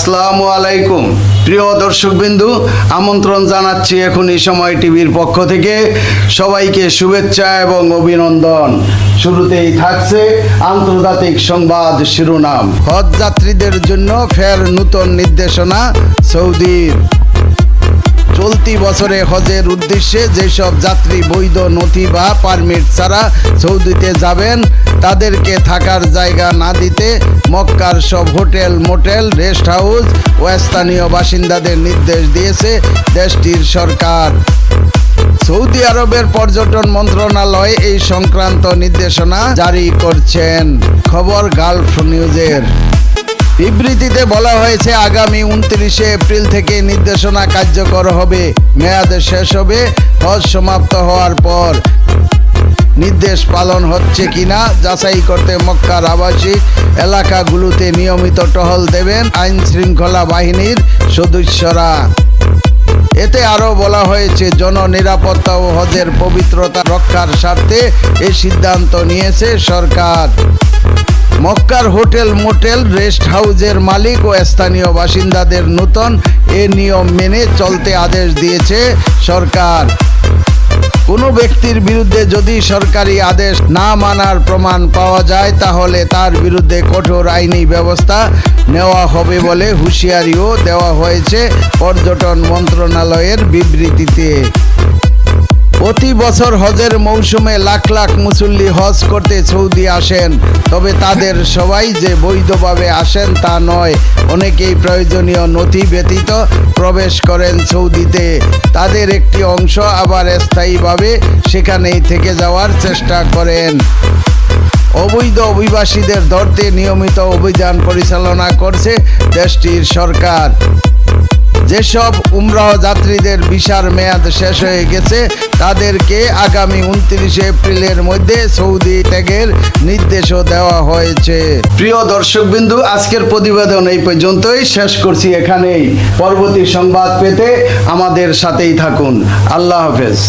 আসসালামু আলাইকুম। প্রিয় দর্শকবিন্দু, আমন্ত্রণ জানাচ্ছি এখন এই সময় টিভির পক্ষ থেকে। সবাইকে শুভেচ্ছা এবং অভিনন্দন। শুরুতেই থাকছে আন্তর্জাতিক সংবাদ শিরোনাম। হজ যাত্রীদের জন্য ফের নূতন নির্দেশনা সৌদির। চলতি বছরে হজের উদ্দেশ্যে যেসব যাত্রী বৈধ নথি বা পারমিট ছাড়া সৌদিতে যাবেন, তাদেরকে থাকার জায়গা না দিতে মক্কার সব হোটেল, মোটেল, রেস্ট হাউস ও স্থানীয় বাসিন্দাদের নির্দেশ দিয়েছে দেশটির সরকার। সৌদি আরবের পর্যটন মন্ত্রণালয় এই সংক্রান্ত নির্দেশনা জারি করছেন। খবর গালফ নিউজের। বিবৃতিতে বলা হয়েছে, আগামী উনত্রিশে এপ্রিল থেকে নির্দেশনা কার্যকর হবে। মেয়াদ শেষ হবে, হজ সমাপ্ত হওয়ার পর। নির্দেশ পালন হচ্ছে কিনা যাচাই করতে মক্কার আবাসিক এলাকাগুলোতে নিয়মিত টহল দেবেন আইন শৃঙ্খলা বাহিনীর সদস্যরা। এতে আরও বলা হয়েছে, জননিরাপত্তা ও হজের পবিত্রতা রক্ষার স্বার্থে এই সিদ্ধান্ত নিয়েছে সরকার। মক্কার হোটেল, মোটেল, রেস্ট হাউসের মালিক ও স্থানীয় বাসিন্দাদের নূতন এ নিয়ম মেনে চলতে আদেশ দিয়েছে সরকার। কোনো ব্যক্তির বিরুদ্ধে যদি সরকারি আদেশ না মানার প্রমাণ পাওয়া যায়, তাহলে তার বিরুদ্ধে কঠোর আইনি ব্যবস্থা নেওয়া হবে বলে হুঁশিয়ারিও দেওয়া হয়েছে পর্যটন মন্ত্রণালয়ের বিবৃতিতে। প্রতি বছর হজের মৌসুমে লাখ লাখ মুসল্লি হজ করতে সৌদি আসেন। তবে তাদের সবাই যে বৈধভাবে আসেন তা নয়। অনেকেই প্রয়োজনীয় নথি ব্যতীত প্রবেশ করেন সৌদিতে। তাদের একটি অংশ আবার স্থায়ীভাবে সেখানেই থেকে যাওয়ার চেষ্টা করেন। অবৈধ অভিবাসীদের ধরতে নিয়মিত অভিযান পরিচালনা করছে দেশটির সরকার। যেসব উমরাহ যাত্রীদের ভিসার মেয়াদ শেষ হয়ে গেছে, তাদেরকে আগামী উনত্রিশে এপ্রিলের মধ্যে সৌদি ত্যাগের নির্দেশও দেওয়া হয়েছে। প্রিয় দর্শকবিন্দু, আজকের প্রতিবেদন এই পর্যন্তই। শেষ করছি এখানেই। পরবর্তী সংবাদ পেতে আমাদের সাথেই থাকুন। আল্লাহ হাফেজ।